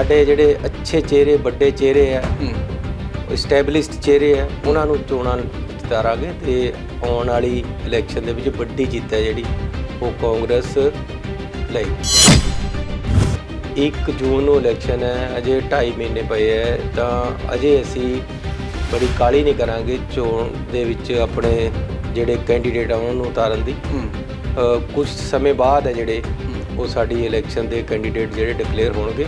ਸਾਡੇ ਜਿਹੜੇ ਅੱਛੇ ਚਿਹਰੇ ਵੱਡੇ ਚਿਹਰੇ ਆ ਹੂੰ। ਸਟੈਬਲਿਸ਼ਡ ਚਿਹਰੇ ਆ ਉਹਨਾਂ ਨੂੰ ਚੋਣਾਂ ਜਿਤਾਰਾਂਗੇ ਤੇ ਆਉਣ ਵਾਲੀ ਇਲੈਕਸ਼ਨ ਦੇ ਵਿੱਚ ਵੱਡੀ ਜਿੱਤ ਹੈ ਜਿਹੜੀ ਉਹ ਕਾਂਗਰਸ ਲਈ। 1 ਜੂਨ ਨੂੰ ਇਲੈਕਸ਼ਨ ਹੈ ਅਜੇ 2.5 ਮਹੀਨੇ ਪਏ ਹੈ ਤਾਂ ਅਜੇ ਅਸੀਂ ਬੜੀ ਕਾਲੀ ਨਹੀਂ ਕਰਾਂਗੇ ਚੋਣ ਦੇ ਵਿੱਚ ਆਪਣੇ ਜਿਹੜੇ ਕੈਂਡੀਡੇਟ ਆ ਉਹਨੂੰ ਉਤਾਰਨ ਦੀ। ਕੁਝ ਸਮੇਂ ਬਾਅਦ ਹੈ ਜਿਹੜੇ ਉਹ ਸਾਡੀ ਇਲੈਕਸ਼ਨ ਦੇ ਕੈਂਡੀਡੇਟ ਜਿਹੜੇ ਡਿਕਲੇਅਰ ਹੋਣਗੇ।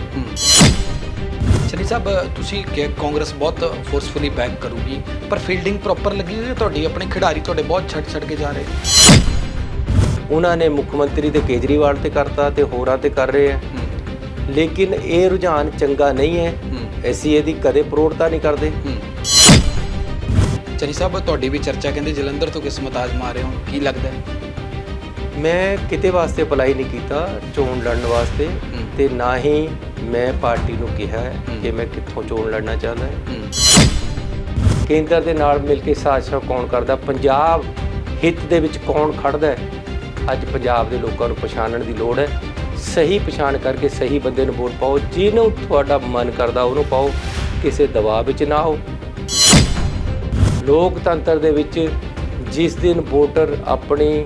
ਚੰਨੀ ਸਾਹਿਬ ਤੁਸੀਂ ਕਿ ਕਾਂਗਰਸ ਬਹੁਤ ਫੋਰਸਫੁਲੀ ਬੈਕ ਕਰੂਗੀ ਪਰ ਫੀਲਡਿੰਗ ਪ੍ਰੋਪਰ ਲੱਗੀ ਹੋਈ ਹੈ ਤੁਹਾਡੀ? ਆਪਣੇ ਖਿਡਾਰੀ ਤੁਹਾਡੇ ਬਹੁਤ ਛੱਡ ਛੱਡ ਕੇ ਜਾ ਰਹੇ। ਉਹਨਾਂ ਨੇ ਮੁੱਖ ਮੰਤਰੀ ਤੇ ਕੇਜਰੀਵਾਲ ਤੇ ਕਰਤਾ ਤੇ ਹੋਰਾਂ ਤੇ ਕਰ ਰਹੇ ਆ। ਲੇਕਿਨ ਇਹ ਰੁਝਾਨ ਚੰਗਾ ਨਹੀਂ ਹੈ। ਅਸੀਂ ਇਹਦੀ ਕਦੇ ਪ੍ਰੋੜਤਾ ਨਹੀਂ ਕਰਦੇ। ਚੰਨੀ ਸਾਹਿਬ ਤੁਹਾਡੀ ਵੀ ਚਰਚਾ ਕਹਿੰਦੇ ਜਲੰਧਰ ਤੋਂ ਕਿਸਮਤ ਆਜ਼ਮਾ ਰਹੇ ਹੋ। ਕੀ ਲੱਗਦਾ ਹੈ? ਮੈਂ ਕਿਤੇ ਵਾਸਤੇ ਅਪਲਾਈ ਨਹੀਂ ਕੀਤਾ ਚੋਣ ਲੜਨ ਵਾਸਤੇ। ਤੇ ਨਾ ਹੀ ਮੈਂ ਪਾਰਟੀ ਨੂੰ ਕਿਹਾ ਹੈ। ਕਿ ਮੈਂ ਕਿੱਥੋਂ ਚੋਣ ਲੜਨਾ ਚਾਹੁੰਦਾ ਹਾਂ। ਹੂੰ। ਕੇਂਦਰ ਦੇ ਨਾਲ ਮਿਲ ਕੇ ਸਾਜ਼ਿਸ਼ਾਂ ਕੌਣ ਕਰਦਾ? ਪੰਜਾਬ ਹਿੱਤ ਦੇ ਵਿੱਚ ਕੌਣ ਖੜਦਾ ਹੈ? ਅੱਜ ਪੰਜਾਬ ਦੇ ਲੋਕਾਂ ਨੂੰ ਪਛਾਣਨ ਦੀ ਲੋੜ ਹੈ। ਸਹੀ ਪਛਾਣ ਕਰਕੇ ਸਹੀ ਬੰਦੇ ਨੂੰ ਵੋਟ ਪਾਓ। ਜਿਹਨੂੰ ਤੁਹਾਡਾ ਮਨ ਕਰਦਾ ਉਹਨੂੰ ਪਾਓ। ਕਿਸੇ ਦਬਾਅ ਵਿੱਚ ਨਾ ਆਓ। ਲੋਕਤੰਤਰ ਦੇ ਵਿੱਚ ਜਿਸ ਦਿਨ ਵੋਟਰ ਆਪਣੀ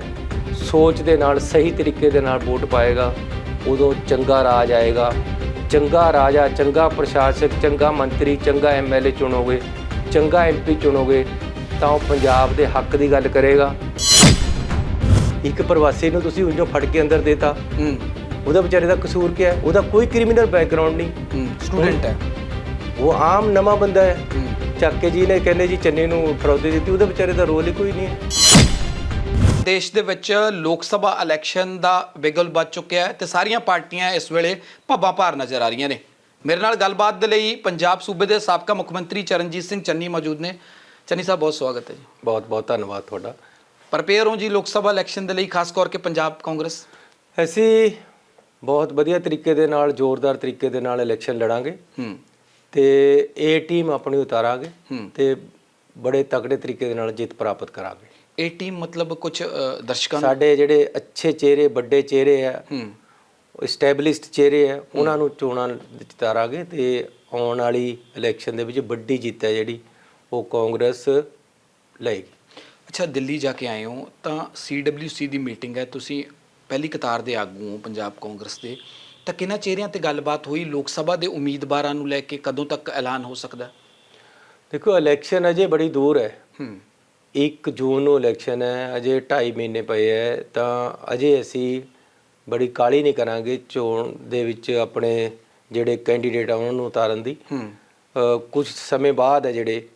ਸੋਚ ਦੇ ਨਾਲ ਸਹੀ ਤਰੀਕੇ ਦੇ ਨਾਲ ਵੋਟ ਪਾਏਗਾ ਉਦੋਂ ਚੰਗਾ ਰਾਜ ਆਏਗਾ। ਚੰਗਾ ਰਾਜਾ ਚੰਗਾ ਪ੍ਰਸ਼ਾਸਕ ਚੰਗਾ ਮੰਤਰੀ ਚੰਗਾ ਐਮਐਲਏ ਚੁਣੋਗੇ ਚੰਗਾ ਐਮਪੀ ਚੁਣੋਗੇ ਤਾਂ ਉਹ ਪੰਜਾਬ ਦੇ ਹੱਕ ਦੀ ਗੱਲ ਕਰੇਗਾ। ਇੱਕ ਪ੍ਰਵਾਸੀ ਨੂੰ ਤੁਸੀਂ ਉਂਝੋਂ ਫੜ ਕੇ ਅੰਦਰ ਦੇਤਾ। ਹੂੰ। ਉਹਦਾ ਵਿਚਾਰੇ ਦਾ ਕਸੂਰ ਕੀ ਹੈ? ਉਹਦਾ ਕੋਈ ਕ੍ਰਿਮੀਨਲ ਬੈਕਗ੍ਰਾਉਂਡ ਨਹੀਂ। ਹੂੰ ਸਟੂਡੈਂਟ ਹੈ। ਉਹ ਆਮ ਨਵਾਂ ਬੰਦਾ ਹੈ। ਹੂੰ। ਚੱਕ ਕੇ ਜੀ ਨੇ ਕਹਿੰਦੇ ਜੀ ਚੰਨੇ ਨੂੰ ਫਰੌਦੀ ਦਿੱਤੀ ਉਹਦੇ ਵਿਚਾਰੇ ਦਾ ਰੋਲ ਹੀ ਕੋਈ ਨਹੀਂ ਹੈ। ਦੇਸ਼ ਦੇ ਵਿੱਚ ਲੋਕ ਸਭਾ ਇਲੈਕਸ਼ਨ ਦਾ ਬਿਗਲ ਵੱਜ ਚੁੱਕਿਆ ਹੈ ਤੇ ਸਾਰੀਆਂ ਪਾਰਟੀਆਂ ਇਸ ਵੇਲੇ ਭੱਬਾਂ ਭਾਰ ਨਜ਼ਰ ਆ ਰਹੀਆਂ ਨੇ। ਮੇਰੇ ਨਾਲ ਗੱਲਬਾਤ ਦੇ ਲਈ ਪੰਜਾਬ ਸੂਬੇ ਦੇ ਸਾਬਕਾ ਮੁੱਖ ਮੰਤਰੀ ਚਰਨਜੀਤ ਸਿੰਘ ਚੰਨੀ ਮੌਜੂਦ ਨੇ। ਚੰਨੀ ਸਾਹਿਬ ਬਹੁਤ ਸਵਾਗਤ ਹੈ ਜੀ। ਬਹੁਤ ਬਹੁਤ ਧੰਨਵਾਦ ਤੁਹਾਡਾ। ਪ੍ਰਪੇਅਰ ਹੋ ਜੀ ਲੋਕ ਸਭਾ ਇਲੈਕਸ਼ਨ ਦੇ ਲਈ ਖਾਸ ਕਰਕੇ ਪੰਜਾਬ ਕਾਂਗਰਸ? ਅਸੀਂ ਬਹੁਤ ਵਧੀਆ ਤਰੀਕੇ ਦੇ ਨਾਲ ਜ਼ੋਰਦਾਰ ਤਰੀਕੇ ਦੇ ਨਾਲ ਇਲੈਕਸ਼ਨ ਲੜਾਂਗੇ। ਹੂੰ। ਤੇ ਇਹ ਟੀਮ ਆਪਣੀ ਉਤਾਰਾਂਗੇ। ਤੇ ਬੜੇ ਤਕੜੇ ਤਰੀਕੇ ਦੇ ਨਾਲ ਜਿੱਤ ਪ੍ਰਾਪਤ ਕਰਾਂਗੇ। ਇਹ ਟੀਮ ਮਤਲਬ ਕੁਝ ਦਰਸ਼ਕਾਂ ਨੂੰ? ਸਾਡੇ ਜਿਹੜੇ ਅੱਛੇ ਚਿਹਰੇ ਵੱਡੇ ਚਿਹਰੇ ਆ ਹੂੰ। ਸਟੈਬਲਿਸ਼ਡ ਚਿਹਰੇ ਆ ਉਹਨਾਂ ਨੂੰ ਚੋਣਾਂ ਜਿਤਾਰਾਂਗੇ ਤੇ ਆਉਣ ਵਾਲੀ ਇਲੈਕਸ਼ਨ ਦੇ ਵਿੱਚ ਵੱਡੀ ਜਿੱਤ ਹੈ ਜਿਹੜੀ ਉਹ ਕਾਂਗਰਸ ਲਏਗੀ। ਅੱਛਾ ਦਿੱਲੀ ਜਾ ਕੇ ਆਏ ਹੋ ਤਾਂ CWC ਦੀ ਮੀਟਿੰਗ ਹੈ ਤੁਸੀਂ ਪਹਿਲੀ ਕਤਾਰ ਦੇ ਆਗੂ ਹੋ ਪੰਜਾਬ ਕਾਂਗਰਸ ਦੇ ਤਾਂ ਕਿਹਨਾਂ ਚਿਹਰਿਆਂ ਤੇ ਗੱਲਬਾਤ ਹੋਈ? ਲੋਕ ਸਭਾ ਦੇ ਉਮੀਦਵਾਰਾਂ ਨੂੰ ਲੈ ਕੇ ਕਦੋਂ ਤੱਕ ਐਲਾਨ ਹੋ ਸਕਦਾ? ਦੇਖੋ ਇਲੈਕਸ਼ਨ ਅਜੇ ਬੜੀ ਦੂਰ ਹੈ। ਹੂੰ। 1 ਜੂਨ ਨੂੰ ਇਲੈਕਸ਼ਨ ਹੈ ਅਜੇ 2.5 ਮਹੀਨੇ ਪਏ ਹੈ ਤਾਂ ਅਜੇ ਅਸੀਂ ਬੜੀ ਕਾਲੀ ਨਹੀਂ ਕਰਾਂਗੇ ਚੋਣ ਦੇ ਵਿੱਚ ਆਪਣੇ ਜਿਹੜੇ ਕੈਂਡੀਡੇਟ ਆ ਉਹਨਾਂ ਨੂੰ ਉਤਾਰਨ ਦੀ। ਹੂੰ। ਕੁਝ ਸਮੇਂ ਬਾਅਦ ਹੈ ਜਿਹੜੇ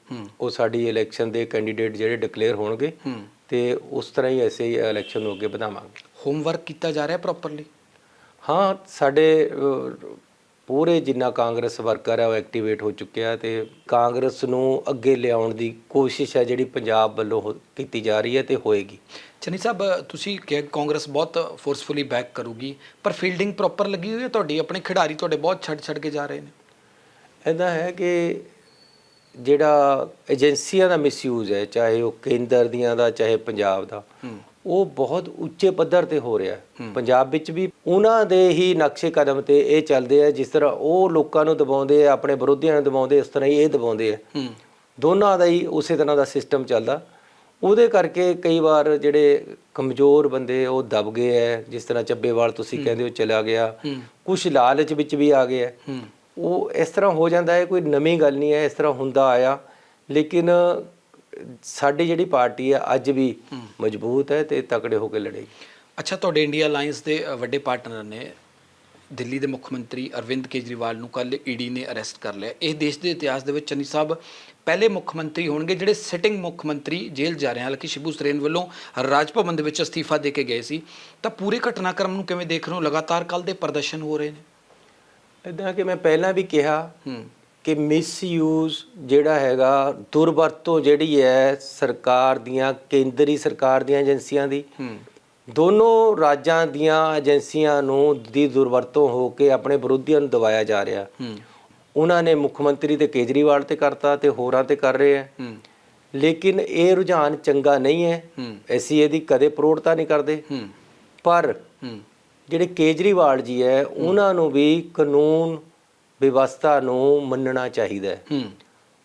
ਉਹ ਸਾਡੀ ਇਲੈਕਸ਼ਨ ਦੇ ਕੈਂਡੀਡੇਟ ਜਿਹੜੇ ਡਿਕਲੇਅਰ ਹੋਣਗੇ ਤੇ ਉਸ ਤਰ੍ਹਾਂ ਹੀ ਅਸੀਂ ਇਲੈਕਸ਼ਨ ਨੂੰ ਅੱਗੇ ਵਧਾਵਾਂਗੇ। ਹੋਮਵਰਕ ਕੀਤਾ ਜਾ ਰਿਹਾ ਪ੍ਰੋਪਰਲੀ ਹਾਂ ਸਾਡੇ ਪੂਰੇ ਜਿੰਨਾ ਕਾਂਗਰਸ ਵਰਕਰ ਹੈ ਉਹ ਐਕਟੀਵੇਟ ਹੋ ਚੁੱਕਿਆ ਤੇ ਕਾਂਗਰਸ ਨੂੰ ਅੱਗੇ ਲਿਆਉਣ ਦੀ ਕੋਸ਼ਿਸ਼ ਹੈ ਜਿਹੜੀ ਪੰਜਾਬ ਵੱਲੋਂ ਕੀਤੀ ਜਾ ਰਹੀ ਹੈ ਤੇ ਹੋਏਗੀ। ਚੰਨੀ ਸਾਹਿਬ ਤੁਸੀਂ ਕਿ ਕਾਂਗਰਸ ਬਹੁਤ ਫੋਰਸਫੁਲੀ ਬੈਕ ਕਰੂਗੀ ਪਰ ਫੀਲਡਿੰਗ ਪ੍ਰੋਪਰ ਲੱਗੀ ਹੋਈ ਹੈ ਤੁਹਾਡੀ? ਆਪਣੇ ਖਿਡਾਰੀ ਤੁਹਾਡੇ ਬਹੁਤ ਛੱਡ ਛੱਡ ਕੇ ਜਾ ਰਹੇ ਨੇ। ਇਹਦਾ ਹੈ ਕਿ ਜਿਹੜਾ ਏਜੰਸੀਆਂ ਦਾ ਮਿਸਯੂਜ਼ ਹੈ ਚਾਹੇ ਉਹ ਕੇਂਦਰ ਦੀਆਂ ਦਾ ਚਾਹੇ ਪੰਜਾਬ ਦਾ ਉਹ ਬਹੁਤ ਉੱਚੇ ਪੱਧਰ ਤੇ ਹੋ ਰਿਹਾ ਪੰਜਾਬ ਵਿੱਚ ਵੀ ਉਹਨਾਂ ਦੇ ਹੀ ਨਕਸ਼ੇ ਕਦਮ ਤੇ ਇਹ ਚੱਲਦੇ ਆ ਜਿਸ ਤਰ੍ਹਾਂ ਉਹ ਲੋਕਾਂ ਨੂੰ ਦਬਾਉਂਦੇ ਆ ਆਪਣੇ ਵਿਰੋਧੀਆਂ ਨੂੰ ਦਬਾਉਂਦੇ ਇਸ ਤਰ੍ਹਾਂ ਹੀ ਇਹ ਦਬਾਉਂਦੇ ਆ। ਹੂੰ। ਦੋਨਾਂ ਦਾ ਹੀ ਉਸੇ ਤਰ੍ਹਾਂ ਦਾ ਸਿਸਟਮ ਚੱਲਦਾ। ਉਹਦੇ ਕਰਕੇ ਕਈ ਵਾਰ ਜਿਹੜੇ ਕਮਜ਼ੋਰ ਬੰਦੇ ਉਹ ਦਬ ਗਏ ਐ ਜਿਸ ਤਰ੍ਹਾਂ ਚੱਬੇਵਾਲ ਤੁਸੀਂ ਕਹਿੰਦੇ ਹੋ ਚਲਾ ਗਿਆ। ਕੁਝ ਲਾਲਚ ਵਿੱਚ ਵੀ ਆ ਗਏ ਐ ਉਹ ਇਸ ਤਰ੍ਹਾਂ ਹੋ ਜਾਂਦਾ ਹੈ ਕੋਈ ਨਵੀਂ ਗੱਲ ਨਹੀਂ ਹੈ ਇਸ ਤਰ੍ਹਾਂ ਹੁੰਦਾ ਆਇਆ। ਲੇਕਿਨ ਸਾਡੀ ਜਿਹੜੀ ਪਾਰਟੀ ਹੈ ਅੱਜ ਵੀ ਮਜ਼ਬੂਤ ਹੈ ਤੇ ਤਕੜੇ ਹੋ ਕੇ ਲੜੇਗੀ ਅੱਛਾ ਤੁਹਾਡੇ ਇੰਡੀਆ ਅਲਾਈਅੰਸ ਦੇ ਵੱਡੇ ਪਾਰਟਨਰ ਨੇ ਦਿੱਲੀ ਦੇ ਮੁੱਖ ਮੰਤਰੀ ਅਰਵਿੰਦ ਕੇਜਰੀਵਾਲ ਨੂੰ ਕੱਲ ਈਡੀ ਨੇ ਅਰੈਸਟ ਕਰ ਲਿਆ। ਇਹ ਦੇਸ਼ ਦੇ ਇਤਿਹਾਸ ਦੇ ਵਿੱਚ ਚੰਨੀ ਸਾਹਿਬ ਪਹਿਲੇ ਮੁੱਖ ਮੰਤਰੀ ਹੋਣਗੇ ਜਿਹੜੇ ਸਿਟਿੰਗ ਮੁੱਖ ਮੰਤਰੀ ਜੇਲ੍ਹ ਜਾ ਰਹੇ ਹਨ। ਹਾਲਾਂਕਿ ਸ਼ਿਬੂ ਸਰੇਨ ਵੱਲੋਂ ਰਾਜ ਭਵਨ ਦੇ ਵਿੱਚ ਅਸਤੀਫਾ ਦੇ ਕੇ ਗਏ ਸੀ। ਤਾਂ ਪੂਰੇ ਘਟਨਾਕ੍ਰਮ ਨੂੰ ਕਿਵੇਂ ਦੇਖ ਰਹੇ ਹੋ? ਲਗਾਤਾਰ ਕੱਲ ਦੇ ਪ੍ਰਦਰਸ਼ਨ ਹੋ ਰਹੇ ਨੇ। ਇਦਾਂ ਕਿ ਮੈਂ ਪਹਿਲਾਂ ਵੀ ਕਿਹਾ ਹੂੰ। ਕਿ ਮਿਸਯੂਜ਼ ਜਿਹੜਾ ਹੈਗਾ ਦੁਰਵਰਤੋਂ ਜਿਹੜੀ ਹੈ ਸਰਕਾਰ ਦੀਆਂ ਕੇਂਦਰੀ ਸਰਕਾਰ ਦੀਆਂ ਏਜੰਸੀਆਂ ਦੀ ਦੋਨੋਂ ਰਾਜਾਂ ਦੀਆਂ ਏਜੰਸੀਆਂ ਨੂੰ ਦੀ ਦੁਰਵਰਤੋਂ ਹੋ ਕੇ ਆਪਣੇ ਵਿਰੋਧੀਆਂ ਨੂੰ ਦਬਾਇਆ ਜਾ ਰਿਹਾ। ਉਹਨਾਂ ਨੇ ਮੁੱਖ ਮੰਤਰੀ ਤੇ ਕੇਜਰੀਵਾਲ ਤੇ ਕਰਤਾ ਤੇ ਹੋਰਾਂ ਤੇ ਕਰ ਰਹੇ ਆ। ਹੂੰ। ਲੇਕਿਨ ਇਹ ਰੁਝਾਨ ਚੰਗਾ ਨਹੀਂ ਹੈ। ਅਸੀਂ ਇਹਦੀ ਕਦੇ ਪ੍ਰੋੜਤਾ ਨਹੀਂ ਕਰਦੇ। ਪਰ ਜਿਹੜੇ ਕੇਜਰੀਵਾਲ ਜੀ ਹੈ। ਉਹਨਾਂ ਨੂੰ ਵੀ ਕਾਨੂੰਨ ਵਿਵਸਥਾ ਨੂੰ ਮੰਨਣਾ ਚਾਹੀਦਾ ਹੈ।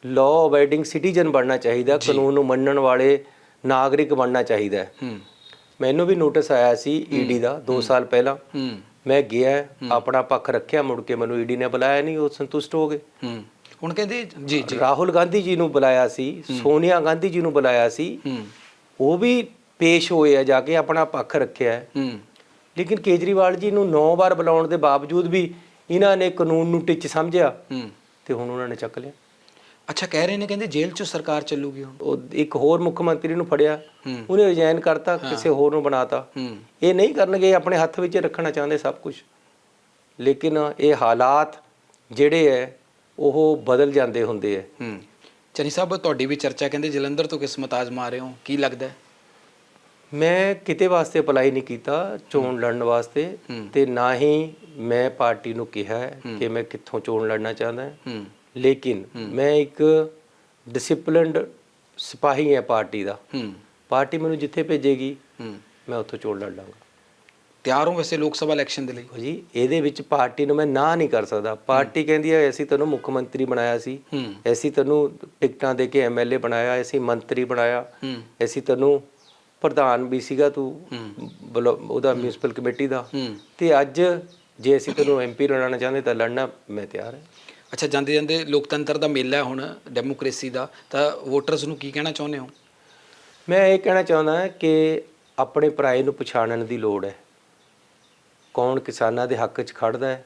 ਲਾਅ ਅਬਾਈਡਿੰਗ ਸਿਟੀਜ਼ਨ ਬਣਨਾ ਚਾਹੀਦਾ ਕਾਨੂੰਨ ਨੂੰ ਮੰਨਣ ਵਾਲੇ ਨਾਗਰਿਕ ਬਣਨਾ ਚਾਹੀਦਾ ਹੈ। ਮੈਨੂੰ ਵੀ ਨੋਟਿਸ ਆਇਆ ਸੀ ਈਡੀ ਦਾ 2 ਸਾਲ ਪਹਿਲਾਂ। ਮੈਂ ਗਿਆ ਆਪਣਾ ਪੱਖ ਰੱਖਿਆ ਮੁੜ ਕੇ ਮੈਨੂੰ ਈਡੀ ਨੇ ਬੁਲਾਇਆ ਨਹੀਂ ਉਹ ਸੰਤੁਸ਼ਟ ਹੋ ਗਏ। ਹੁਣ ਕਹਿੰਦੇ ਜੀ ਜੀ। ਰਾਹੁਲ ਗਾਂਧੀ ਜੀ ਨੂੰ ਬੁਲਾਇਆ ਸੀ ਸੋਨੀਆ ਗਾਂਧੀ ਜੀ ਨੂੰ ਬੁਲਾਇਆ ਸੀ। ਉਹ ਵੀ ਪੇਸ਼ ਹੋਏ ਆ ਜਾ ਕੇ ਆਪਣਾ ਪੱਖ ਰੱਖਿਆ ਲੇਕਿਨ ਕੇਜਰੀਵਾਲ ਜੀ ਨੂੰ 9 ਵਾਰ ਬੁਲਾਉਣ ਦੇ ਬਾਵਜੂਦ ਵੀ ਇਹਨਾਂ ਨੇ ਕਾਨੂੰਨ ਨੂੰ ਟਿੱਚ ਸਮਝਿਆ ਹੂੰ। ਤੇ ਹੁਣ ਉਹਨਾਂ ਨੇ ਚੱਕ ਲਿਆ। ਅੱਛਾ ਕਹਿ ਰਹੇ ਨੇ ਕਹਿੰਦੇ ਜੇਲ੍ਹ 'ਚ ਸਰਕਾਰ ਚੱਲੂਗੀ ਹੁਣ। ਉਹ ਇੱਕ ਹੋਰ ਮੁੱਖ ਮੰਤਰੀ ਨੂੰ ਫੜਿਆ। ਉਹਨੇ ਰਿਜ਼ਾਈਨ ਕਰਤਾ ਕਿਸੇ ਹੋਰ ਨੂੰ ਬਣਾਤਾ। ਇਹ ਨਹੀਂ ਕਰਨਗੇ ਆਪਣੇ ਹੱਥ ਵਿੱਚ ਰੱਖਣਾ ਚਾਹੁੰਦੇ ਸਭ ਕੁਝ ਲੇਕਿਨ ਇਹ ਹਾਲਾਤ ਜਿਹੜੇ ਹੈ ਉਹ ਬਦਲ ਜਾਂਦੇ ਹੁੰਦੇ ਹੂੰ। ਚਨੀ ਸਾਹਿਬ ਤੁਹਾਡੀ ਵੀ ਚਰਚਾ ਕਹਿੰਦੇ ਜਲੰਧਰ ਤੋਂ ਕਿਸਮਤ ਆਜ਼ਮਾ ਰਹੇ ਹੋ। ਕੀ ਲੱਗਦਾ ਮੈਂ ਕਿਤੇ ਵਾਸਤੇ ਅਪਲਾਈ ਨਹੀਂ ਕੀਤਾ ਚੋਣ ਲੜਨ ਵਾਸਤੇ। ਤੇ ਨਾ ਹੀ ਮੈਂ ਪਾਰਟੀ ਨੂੰ ਕਿਹਾ ਕਿ ਮੈਂ ਕਿੱਥੋਂ ਚੋਣ ਲੜਨਾ ਚਾਹੁੰਦਾ ਲੇਕਿਨ ਮੈਂ ਇੱਕ ਡਿਸਪਲਿਨਡ ਸਿਪਾਹੀ ਹਾਂ ਪਾਰਟੀ ਦਾ। ਪਾਰਟੀ ਮੈਨੂੰ ਜਿੱਥੇ ਭੇਜੇਗੀ ਮੈਂ ਉੱਥੋਂ ਚੋਣ ਲੜ ਲਾਂਗਾ ਤਿਆਰ ਹੋ ਵੈਸੇ ਲੋਕ ਸਭਾ ਇਲੈਕਸ਼ਨ ਦੇ ਲਈ? ਜੀ ਇਹਦੇ ਵਿੱਚ ਪਾਰਟੀ ਨੂੰ ਮੈਂ ਨਾ ਨਹੀਂ ਕਰ ਸਕਦਾ। ਪਾਰਟੀ ਕਹਿੰਦੀ ਹੈ ਅਸੀਂ ਤੈਨੂੰ ਮੁੱਖ ਮੰਤਰੀ ਬਣਾਇਆ ਸੀ। ਅਸੀਂ ਤੈਨੂੰ ਟਿਕਟਾਂ ਦੇ ਕੇ ਐਮਐਲਏ ਬਣਾਇਆ ਅਸੀਂ ਮੰਤਰੀ ਬਣਾਇਆ। ਅਸੀਂ ਤੈਨੂੰ ਪ੍ਰਧਾਨ ਵੀ ਸੀਗਾ ਤੂੰ ਉਹਦਾ ਮਿਊਨਿਸਪਲ ਕਮੇਟੀ ਦਾ। ਤੇ ਅੱਜ ਜੇ ਅਸੀਂ ਤੈਨੂੰ ਐਮਪੀ ਬਣਾਉਣਾ ਚਾਹੁੰਦੇ ਤਾਂ ਲੜਨਾ ਮੈਂ ਤਿਆਰ ਹਾਂ। ਅੱਛਾ ਜਾਂਦੇ ਜਾਂਦੇ ਲੋਕਤੰਤਰ ਦਾ ਮੇਲਾ ਹੁਣ ਡੈਮੋਕ੍ਰੇਸੀ ਦਾ ਤਾਂ ਵੋਟਰਸ ਨੂੰ ਕੀ ਕਹਿਣਾ ਚਾਹੁੰਦੇ ਹੋ? ਮੈਂ ਇਹ ਕਹਿਣਾ ਚਾਹੁੰਦਾ ਕਿ ਆਪਣੇ ਭਰਾਏ ਨੂੰ ਪਛਾਣਨ ਦੀ ਲੋੜ ਹੈ। ਕੌਣ ਕਿਸਾਨਾਂ ਦੇ ਹੱਕ 'ਚ ਖੜਦਾ ਹੈ?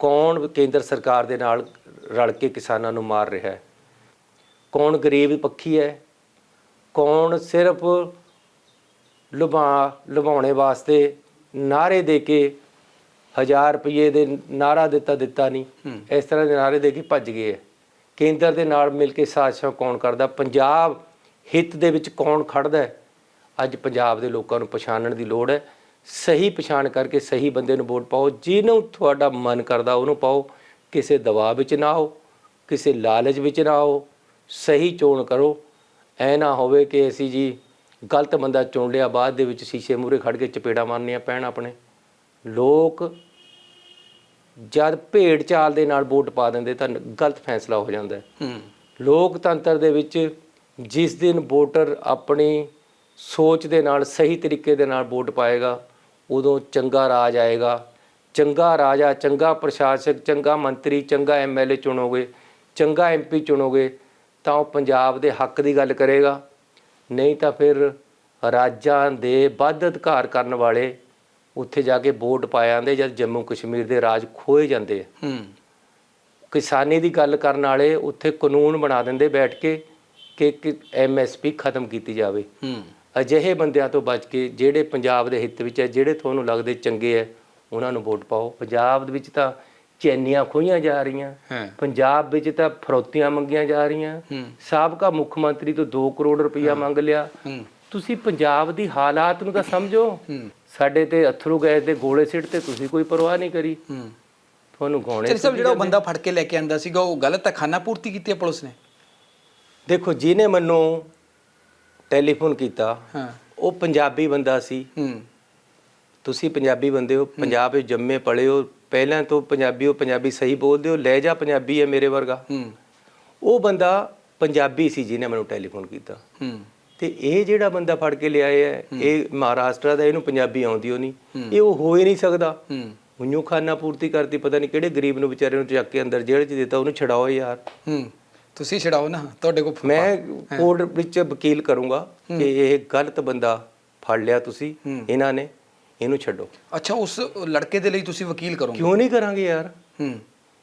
ਕੌਣ ਕੇਂਦਰ ਸਰਕਾਰ ਦੇ ਨਾਲ ਰਲ ਕੇ ਕਿਸਾਨਾਂ ਨੂੰ ਮਾਰ ਰਿਹਾ ਹੈ? ਕੌਣ ਗਰੀਬ ਪੱਖੀ ਹੈ? ਕੌਣ ਸਿਰਫ ਲੁਭਾ ਲੁਭਾਉਣੇ ਵਾਸਤੇ ਨਾਰੇ ਦੇ ਕੇ ਹਜ਼ਾਰ ਰੁਪਏ ਦੇ ਨਾਰਾ ਦਿੱਤਾ ਦਿੱਤਾ ਨਹੀਂ। ਇਸ ਤਰ੍ਹਾਂ ਦੇ ਨਾਰੇ ਦੇ ਕੇ ਭੱਜ ਗਏ ਹੈ ਕੇਂਦਰ ਦੇ ਨਾਲ ਮਿਲ ਕੇ ਸਾਜ਼ਿਸ਼ਾਂ ਕੌਣ ਕਰਦਾ? ਪੰਜਾਬ ਹਿੱਤ ਦੇ ਵਿੱਚ ਕੌਣ ਖੜਦਾ ਹੈ? ਅੱਜ ਪੰਜਾਬ ਦੇ ਲੋਕਾਂ ਨੂੰ ਪਛਾਣਨ ਦੀ ਲੋੜ ਹੈ। ਸਹੀ ਪਛਾਣ ਕਰਕੇ ਸਹੀ ਬੰਦੇ ਨੂੰ ਵੋਟ ਪਾਓ। ਜਿਹਨੂੰ ਤੁਹਾਡਾ ਮਨ ਕਰਦਾ ਉਹਨੂੰ ਪਾਓ। ਕਿਸੇ ਦਬਾਅ ਵਿੱਚ ਨਾ ਆਓ। ਕਿਸੇ ਲਾਲਚ ਵਿੱਚ ਨਾ ਆਓ। ਸਹੀ ਚੋਣ ਕਰੋ। ਐ ਨਾ ਹੋਵੇ ਕਿ ਅਸੀਂ ਜੀ ਗਲਤ ਬੰਦਾ ਚੁਣ ਲਿਆ ਬਾਅਦ ਦੇ ਵਿੱਚ ਸ਼ੀਸ਼ੇ ਮੂਹਰੇ ਖੜ ਕੇ ਚਪੇੜਾ ਮਾਰਨੀਆਂ ਪੈਣ ਆਪਣੇ। ਲੋਕ ਜਦ ਭੇਡ ਚਾਲ ਦੇ ਨਾਲ ਵੋਟ ਪਾ ਦਿੰਦੇ ਤਾਂ ਗਲਤ ਫੈਸਲਾ ਹੋ ਜਾਂਦਾ ਹੈ। ਹੂੰ। ਲੋਕਤੰਤਰ ਦੇ ਵਿੱਚ ਜਿਸ ਦਿਨ ਵੋਟਰ ਆਪਣੀ ਸੋਚ ਦੇ ਨਾਲ ਸਹੀ ਤਰੀਕੇ ਦੇ ਨਾਲ ਵੋਟ ਪਾਏਗਾ ਉਦੋਂ ਚੰਗਾ ਰਾਜ ਆਏਗਾ। ਚੰਗਾ ਰਾਜਾ ਚੰਗਾ ਪ੍ਰਸ਼ਾਸਕ ਚੰਗਾ ਮੰਤਰੀ ਚੰਗਾ ਐਮਐਲਏ ਚੁਣੋਗੇ ਚੰਗਾ ਐਮਪੀ ਚੁਣੋਗੇ ਤਾਂ ਉਹ ਪੰਜਾਬ ਦੇ ਹੱਕ ਦੀ ਗੱਲ ਕਰੇਗਾ। ਨਹੀਂ ਤਾਂ ਫਿਰ ਰਾਜਾਂ ਦੇ ਵੱਧ ਅਧਿਕਾਰ ਕਰਨ ਵਾਲੇ ਉੱਥੇ ਜਾ ਕੇ ਵੋਟ ਪਾ ਜਾਂਦੇ ਜਦ ਜੰਮੂ ਕਸ਼ਮੀਰ ਦੇ ਰਾਜ ਖੋਏ ਜਾਂਦੇ ਆ। ਹੂੰ। ਕਿਸਾਨੀ ਦੀ ਗੱਲ ਕਰਨ ਵਾਲੇ ਉੱਥੇ ਕਾਨੂੰਨ ਬਣਾ ਦਿੰਦੇ ਬੈਠ ਕੇ ਕਿ ਕਿ ਐਮਐਸਪੀ ਖਤਮ ਕੀਤੀ ਜਾਵੇ। ਹੂੰ। ਅਜਿਹੇ ਬੰਦਿਆਂ ਤੋਂ ਬਚ ਕੇ ਜਿਹੜੇ ਪੰਜਾਬ ਦੇ ਹਿੱਤ ਵਿੱਚ ਹੈ ਜਿਹੜੇ ਤੁਹਾਨੂੰ ਲੱਗਦੇ ਚੰਗੇ ਹੈ ਉਹਨਾਂ ਨੂੰ ਵੋਟ ਪਾਓ। ਪੰਜਾਬ ਦੇ ਵਿੱਚ ਤਾਂ ਚੈਨੀਆਂ ਖੋਈਆਂ ਜਾ ਰਹੀਆਂ। ਪੰਜਾਬ ਵਿੱਚ ਤਾਂ ਫਰੌਤੀਆਂ ਮੰਗੀਆਂ ਜਾ ਰਹੀਆਂ। ਸਾਬਕਾ ਮੁੱਖ ਮੰਤਰੀ ਤੋਂ 2 ਕਰੋੜ ਰੁਪਈਆ ਮੰਗ ਲਿਆ। ਤੁਸੀਂ ਪੰਜਾਬ ਦੀ ਹਾਲਾਤ ਨੂੰ ਤਾਂ ਸਮਝੋ। ਸਾਡੇ ਤੇ ਅਥਰੂ ਗੈਸ ਦੇ ਗੋਲੇ ਸਿੱਟ ਤੇ ਤੁਸੀਂ ਕੋਈ ਪਰਵਾਹ ਨਹੀਂ ਕਰੀ। ਤੁਹਾਨੂੰ ਗਾਉਣੇ ਸਾਹਿਬ ਜਿਹੜਾ ਉਹ ਬੰਦਾ ਫੜ ਕੇ ਲੈ ਕੇ ਆਂਦਾ ਸੀਗਾ ਉਹ ਗਲਤ ਹੈ ਖਾਨਾ ਪੂਰਤੀ ਕੀਤੀ ਹੈ ਪੁਲਿਸ ਨੇ? ਦੇਖੋ ਜਿਹਨੇ ਮੈਨੂੰ ਟੈਲੀਫੋਨ ਕੀਤਾ ਹਾਂ। ਉਹ ਪੰਜਾਬੀ ਬੰਦਾ ਸੀ। ਹੂੰ। ਤੁਸੀਂ ਪੰਜਾਬੀ ਬੰਦੇ ਹੋ। ਪੰਜਾਬ ਵਿੱਚ ਜੰਮੇ ਪਲੇ ਹੋ ਪਹਿਲਾਂ ਤੋਂ ਪੰਜਾਬੀ ਹੋ ਪੰਜਾਬੀ ਸਹੀ ਬੋਲਦੇ ਹੋ ਲਹਿਜਾ ਪੰਜਾਬੀ ਹੈ ਮੇਰੇ ਵਰਗਾ। ਹੂੰ। ਉਹ ਬੰਦਾ ਪੰਜਾਬੀ ਸੀ ਜਿਹਨੇ ਮੈਨੂੰ ਟੈਲੀਫੋਨ ਕੀਤਾ। ਹੂੰ। ਤੇ ਇਹ ਜਿਹੜਾ ਬੰਦਾ ਫੜ ਕੇ ਲਿਆਏ ਹੈ ਇਹ ਮਹਾਰਾਸ਼ਟਰ ਦਾ ਇਹਨੂੰ ਪੰਜਾਬੀ ਆਉਂਦੀ ਹੋ। ਨਹੀਂ ਇਹ ਉਹ ਹੋ ਹੀ ਨਹੀਂ ਸਕਦਾ। ਹੂੰ। ਉਹਨੂੰ ਖਾਨਾ ਪੂਰਤੀ ਕਰਤੀ ਪਤਾ ਨਹੀਂ ਕਿਹੜੇ ਗਰੀਬ ਨੂੰ ਵਿਚਾਰੇ ਨੂੰ ਚੱਕ ਕੇ ਅੰਦਰ ਜੇਲ੍ਹ 'ਚ ਦਿੱਤਾ ਉਹਨੂੰ ਛਡਾਓ ਯਾਰ। ਹੂੰ। ਤੁਸੀਂ ਛਡਾਓ ਨਾ ਤੁਹਾਡੇ ਕੋਲ ਮੈਂ ਕੋਰਟ ਵਿੱਚ ਵਕੀਲ ਕਰੂੰਗਾ ਕਿ ਇਹ ਗਲਤ ਬੰਦਾ ਫੜ ਲਿਆ ਤੁਸੀਂ। ਇਹਨਾਂ ਨੇ। ਇਹਨੂੰ ਛੱਡੋ। ਅੱਛਾ ਉਸ ਲੜਕੇ ਦੇ ਲਈ ਤੁਸੀਂ ਵਕੀਲ ਕਰੋਗੇ? ਕਿਉਂ ਨਹੀਂ ਕਰਾਂਗੇ ਯਾਰ? ਹੂੰ।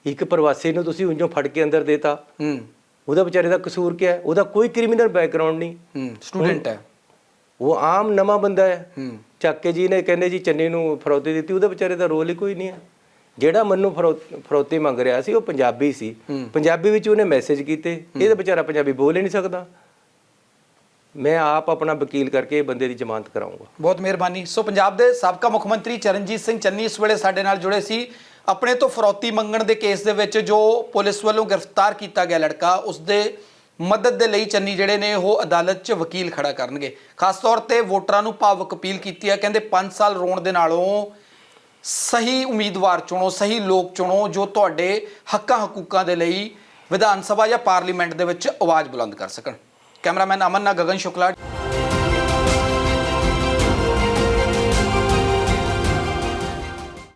ਇੱਕ ਪ੍ਰਵਾਸੀ ਨੂੰ ਤੁਸੀਂ ਉਂਝੋਂ ਫੜ ਕੇ ਅੰਦਰ ਦੇਤਾ। ਹੂੰ। ਉਹਦਾ ਵਿਚਾਰੇ ਦਾ ਕਸੂਰ ਕੀ ਹੈ? ਉਹਦਾ ਕੋਈ ਕ੍ਰਿਮੀਨਲ ਬੈਕਗ੍ਰਾਉਂਡ ਨਹੀਂ। ਹੂੰ ਸਟੂਡੈਂਟ ਹੈ। ਉਹ ਆਮ ਨਵਾਂ ਬੰਦਾ ਹੈ। ਹੂੰ। ਚੱਕ ਜੀ ਨੇ ਕਹਿੰਦੇ ਜੀ ਚੰਨੀ ਨੂੰ ਫਰੌਤੀ ਦਿੱਤੀ ਉਹਦਾ ਵਿਚਾਰੇ ਦਾ ਰੋਲ ਹੀ ਕੋਈ ਨਹੀਂ ਹੈ। ਜਿਹੜਾ ਮੈਨੂੰ ਫਰੌ- ਫਰੌਤੀ ਮੰਗ ਰਿਹਾ ਸੀ ਉਹ ਪੰਜਾਬੀ ਸੀ। ਪੰਜਾਬੀ ਵਿੱਚ ਉਹਨੇ ਮੈਸੇਜ ਕੀਤੇ। ਇਹ ਤਾਂ ਵਿਚਾਰਾ ਪੰਜਾਬੀ ਬੋਲ ਹੀ ਨਹੀਂ ਸਕਦਾ। ਮੈਂ ਆਪ ਆਪਣਾ ਵਕੀਲ ਕਰਕੇ ਬੰਦੇ ਦੀ ਜ਼ਮਾਨਤ ਕਰਾਉਂਗਾ ਬਹੁਤ ਮਿਹਰਬਾਨੀ। ਸੋ ਪੰਜਾਬ ਦੇ ਸਾਬਕਾ ਮੁੱਖ ਮੰਤਰੀ ਚਰਨਜੀਤ ਸਿੰਘ ਚੰਨੀ ਇਸ ਵੇਲੇ ਸਾਡੇ ਨਾਲ ਜੁੜੇ ਸੀ। ਆਪਣੇ ਤੋਂ ਫਰੌਤੀ ਮੰਗਣ ਦੇ ਕੇਸ ਦੇ ਵਿੱਚ ਜੋ ਪੁਲਿਸ ਵੱਲੋਂ ਗ੍ਰਿਫਤਾਰ ਕੀਤਾ ਗਿਆ ਲੜਕਾ ਉਸ ਦੇ ਮਦਦ ਦੇ ਲਈ ਚੰਨੀ ਜਿਹੜੇ ਨੇ ਉਹ ਅਦਾਲਤ 'ਚ ਵਕੀਲ ਖੜਾ ਕਰਨਗੇ। ਖਾਸ ਤੌਰ ਤੇ ਵੋਟਰਾਂ ਨੂੰ ਭਾਵੁਕ ਅਪੀਲ ਕੀਤੀ ਹੈ। ਕਹਿੰਦੇ 5 ਸਾਲ ਰੋਣ ਦੇ ਨਾਲੋਂ ਸਹੀ ਉਮੀਦਵਾਰ ਚੁਣੋ, ਸਹੀ ਲੋਕ ਚੁਣੋ ਜੋ ਤੁਹਾਡੇ ਹੱਕਾਂ ਹਕੂਕਾਂ ਦੇ ਲਈ ਵਿਧਾਨ ਸਭਾ ਜਾਂ ਪਾਰਲੀਮੈਂਟ ਦੇ ਵਿੱਚ ਆਵਾਜ਼ ਬੁਲੰਦ ਕਰ ਸਕਣ। કેમેરામેન અમરના ગગન શુક્લા